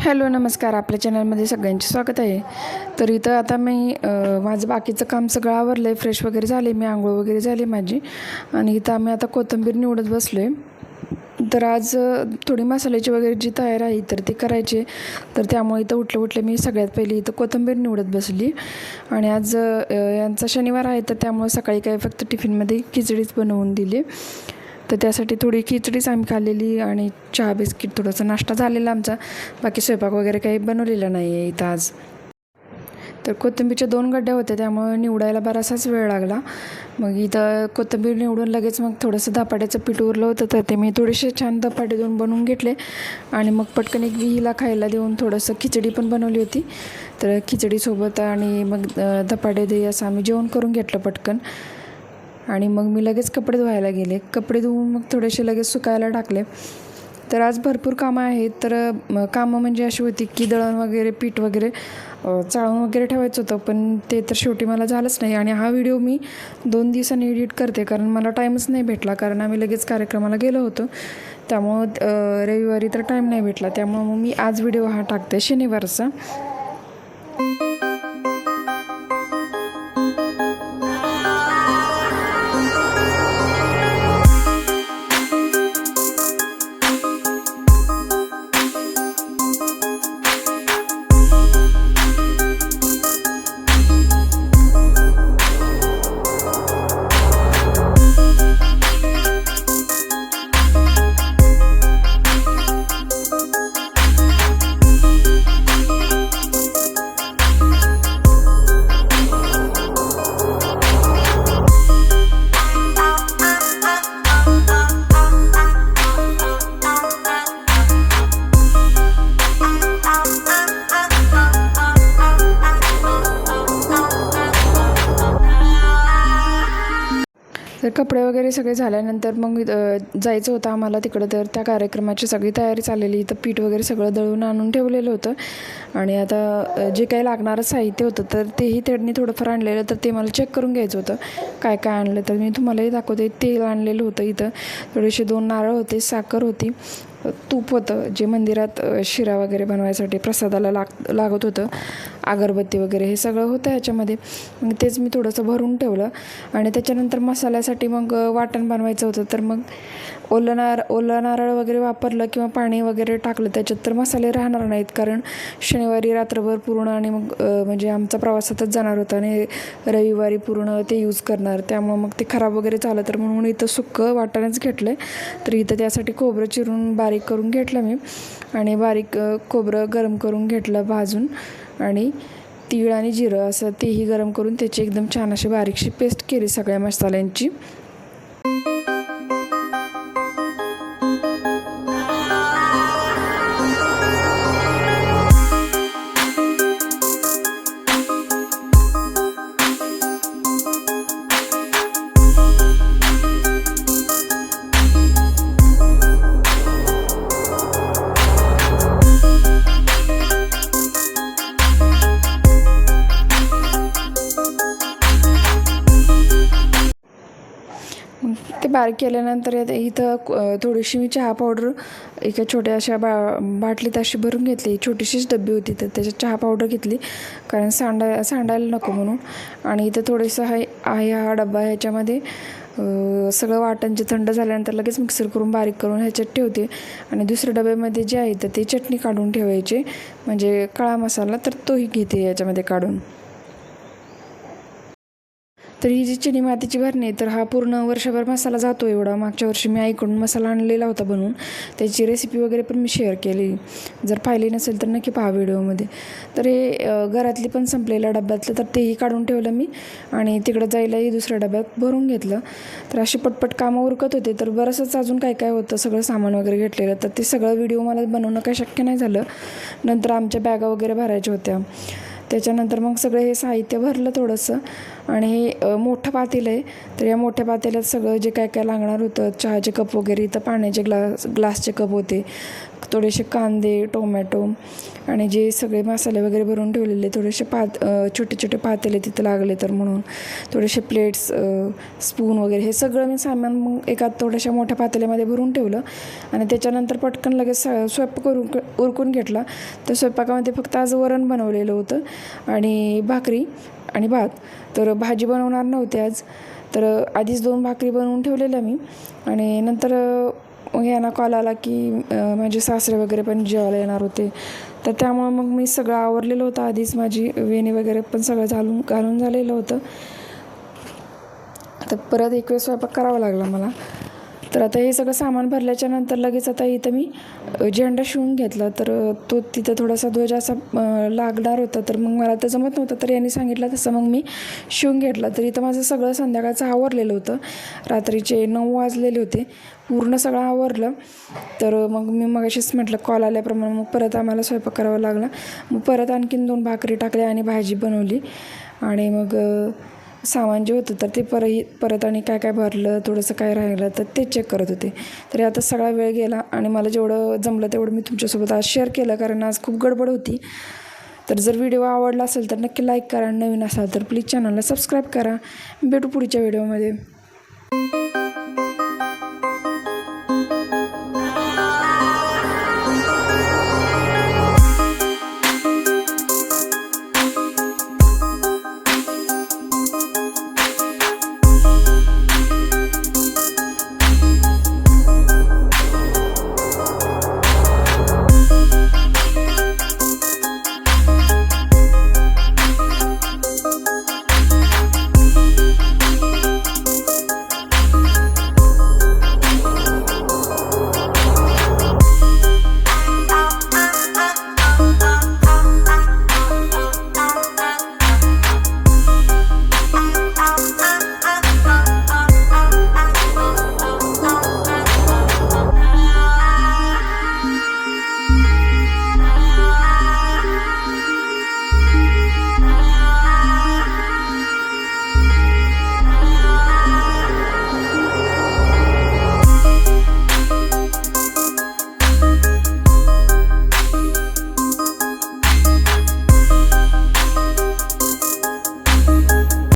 Hello नमस्कार. आपल्या चॅनलमध्ये सगळ्यांचे स्वागत आहे. तर इथं आता मी माझं बाकीचं काम सगळं आवरलं आहे फ्रेश वगैरे झाले मी आंघोळ वगैरे झाली माझी. आणि इथं आम्ही आता कोथिंबीर निवडत बसलो आहे तर आज थोडी मसाल्याची वगैरे जी तयार आहे तर ती करायची तर त्यामुळे इथं उठलं उठलं मी सगळ्यात पहिले इथं कोथिंबीर निवडत बसली. आणि आज यांचा शनिवार आहे तर त्यामुळे सकाळी काय फक्त टिफिनमध्ये खिचडीच बनवून दिली. तर त्यासाठी थोडी खिचडीच आम्ही खाल्लेली आणि चहा बिस्किट थोडंसं नाश्ता झालेला आमचा. बाकी स्वयंपाक वगैरे काही बनवलेला नाही आहे इथं आज. तर कोथिंबीरच्या दोन गड्ड्या होत्या त्यामुळे निवडायला बराचसाच वेळ लागला. मग इथं कोथिंबीर निवडून लगेच मग थोडंसं धपाट्याचं पीठ उरलं होतं तर ते मी थोडेसे छान धपाटे देऊन बनवून घेतले. आणि मग पटकन एक विहीला खायला देऊन थोडंसं खिचडी पण बनवली होती. तर खिचडीसोबत आणि मग धपाटे दही असं आम्ही जेवण करून घेतलं पटकन. आणि मग मी लगेच कपडे धुवायला गेले. कपडे धुवून मग थोडेसे लगेच सुकायला टाकले. तर आज भरपूर कामं आहेत. तर कामं म्हणजे अशी होती की दळण वगैरे पीठ वगैरे चाळून वगैरे ठेवायचं होतं. पण ते तर शेवटी मला झालंच नाही. आणि हा व्हिडिओ मी दोन दिवसांनी एडिट करते. कारण मला टाईमच नाही भेटला. कारण आम्ही लगेच कार्यक्रमाला गेलो होतो. त्यामुळं रविवारी तर टाईम नाही भेटला. त्यामुळं मग मी आज व्हिडिओ हा टाकते शनिवारचा. तर कपडे वगैरे सगळे झाल्यानंतर मग जायचं होतं आम्हाला तिकडं. तर त्या कार्यक्रमाची सगळी तयारी चाललेली. इथं पीठ वगैरे सगळं दळून आणून ठेवलेलं होतं. आणि आता जे काही लागणारं साहित्य होतं तर तेही त्यांनी थोडंफार आणलेलं. तर ते मला चेक करून घ्यायचं होतं. काय काय आणलं? तर मी तुम्हालाही दाखवते. तेल आणलेलं होतं इथं. थोडेसे दोन नारळ होते साखर होती. तूप होतं जे मंदिरात शिरा वगैरे बनवायसाठी प्रसादाला लाग लागत होतं. अगरबत्ती वगैरे हे सगळं होतं ह्याच्यामध्ये मग तेच मी थोडंसं भरून ठेवलं. आणि त्याच्यानंतर मसाल्यासाठी मग वाटण बनवायचं होतं. तर मग ओलं नार ओलं नारळ वगैरे वापरलं किंवा पाणी वगैरे टाकलं त्याच्यात तर मसाले राहणार नाहीत. कारण शनिवारी रात्रभर पूर्ण आणि मग म्हणजे आमचा प्रवासातच जाणार होता आणि रविवारी पूर्ण ते यूज करणार. त्यामुळं मग ते खराब वगैरे झालं. तर म्हणून इथं सुक्कं वाटणच घेतलं आहे तर इथं त्यासाठी खोबरं चिरून बारीक बारीक करून घेतलं मी आणि बारीक खोबरं गरम करून घेतलं भाजून आणि तीळ आणि जिरं असं तेही गरम करून त्याची एकदम छान अशी बारीकशी पेस्ट केली सगळ्या मसाल्यांची. बारीक केल्यानंतर इथं थोडीशी मी चहा पावडर एका छोट्या अशा बा बाटलीत अशी भरून घेतली. छोटीशीच डब्बी होती तर त्याच्यात चहा पावडर घेतली. कारण सांडा सांडायला नको म्हणून. आणि इथं थोडंसं हा आहे हा डब्बा ह्याच्यामध्ये सगळं वाटण जे थंड झाल्यानंतर लगेच मिक्सर करून बारीक करून ह्याच्यात ठेवते. आणि दुसऱ्या डब्यामध्ये जे आहे तर ते चटणी काढून ठेवायची. म्हणजे काळा मसाला तर तोही घेते याच्यामध्ये काढून. तर ही जी चिनी मातीची भरणी आहे तर हा पूर्ण वर्षभर मसाला जातो एवढा. मागच्या वर्षी मी आईकडून मसाला आणलेला होता बनवून. त्याची रेसिपी वगैरे पण मी शेअर केली. जर पाहिली नसेल तर नक्की पहा व्हिडिओमध्ये. तर हे घरातली पण संपलेल्या डब्यातलं तर तेही काढून ठेवलं मी. आणि तिकडं जायलाही दुसऱ्या डब्यात भरून घेतलं. तर अशी पटपट कामं उरकत होते. तर बरंचसं अजून काय काय होतं सगळं सामान वगैरे घेतलेलं. तर ते सगळं व्हिडिओ मला बनवणं काही शक्य नाही झालं. नंतर आमच्या बॅगा वगैरे भरायच्या होत्या. त्याच्यानंतर मग सगळं हे साहित्य भरलं थोडंसं. आणि हे मोठं पातेलं आहे. तर या मोठ्या पातेल्यात सगळं जे काय काय लागणार होतं चहाचे कप वगैरे इथं पाण्याचे ग्लास ग्लासचे कप होते. थोडेसे कांदे टोमॅटो आणि जे सगळे मसाले वगैरे भरून ठेवलेले थोडेसे पात छोटे छोटे पातेले तिथं लागले तर म्हणून थोडेसे प्लेट्स स्पून वगैरे हे सगळं मी सामान मग एका थोड्याशा मोठ्या पातेल्यामध्ये भरून ठेवलं आणि त्याच्यानंतर पटकन लगेच स- स्वयंपाक करून उरकून घेतला. तर स्वयंपाकामध्ये फक्त आज वरण बनवलेलं होतं आणि भाकरी आणि भात. तर भाजी बनवणार नव्हते आज. तर आधीच दोन भाकरी बनवून ठेवलेल्या मी आणि नंतर मग यांना कॉल आला की माझे सासरे वगैरे पण जेवायला येणार होते. तर त्यामुळं मग मी सगळं आवरलेलं होतं. आधीच माझी वेणी वगैरे पण सगळं घालून घालून झालेलं होतं. तर परत एक वेळ स्वयंपाक करावा लागला मला. तर आता हे सगळं सामान भरल्याच्या नंतर लगेच आता इथं मी झेंडा शिवून घेतला. तर तो तिथं थोडासा ध्वज असा लागणार होता. तर मग मला तर जमत नव्हतं तर यांनी सांगितलं तसं मग मी शिवून घेतला. तर इथं माझं सगळं संध्याकाळचं आवरलेलं होतं. रात्रीचे नऊ वाजलेले होते. पूर्ण सगळं आवरलं. तर मग मी मग अशीच म्हटलं कॉल आल्याप्रमाणे मग परत आम्हाला स्वयंपाक करावा लागला. मग परत आणखीन दोन भाकरी टाकल्या आणि भाजी बनवली. आणि मग सामान जे होतं तर ते परही परत आणि काय काय भरलं थोडंसं काय राहिलं तर ते चेक करत होते. तरी आता सगळा वेळ गेला आणि मला जेवढं जमलं तेवढं मी तुमच्यासोबत आज शेअर केलं कारण आज खूप गडबड होती. तर जर व्हिडिओ आवडला असेल तर नक्की लाईक करा नवीन असाल तर प्लीज चॅनलला सबस्क्राईब करा. भेटू पुढच्या व्हिडिओमध्ये